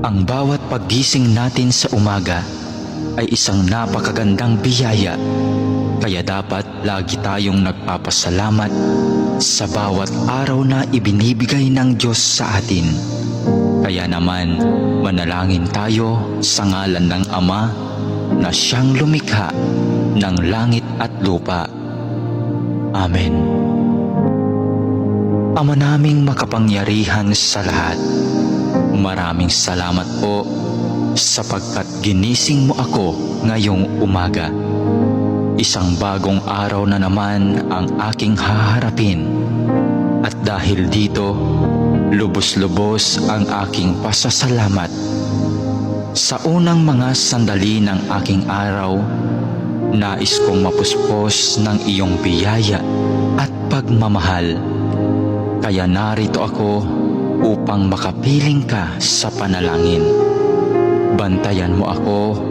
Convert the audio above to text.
Ang bawat paggising natin sa umaga ay isang napakagandang biyaya. Kaya dapat lagi tayong nagpapasalamat sa bawat araw na ibinibigay ng Diyos sa atin. Kaya naman, manalangin tayo sa ngalan ng Ama na siyang lumikha ng langit at lupa. Amen. Ama naming makapangyarihan sa lahat, maraming salamat po sapagkat ginising mo ako ngayong umaga. Isang bagong araw na naman ang aking haharapin. At dahil dito, lubos-lubos ang aking pasasalamat. Sa unang mga sandali ng aking araw, nais kong mapuspos ng iyong biyaya at pagmamahal. Kaya narito ako upang makapiling ka sa panalangin. Bantayan mo ako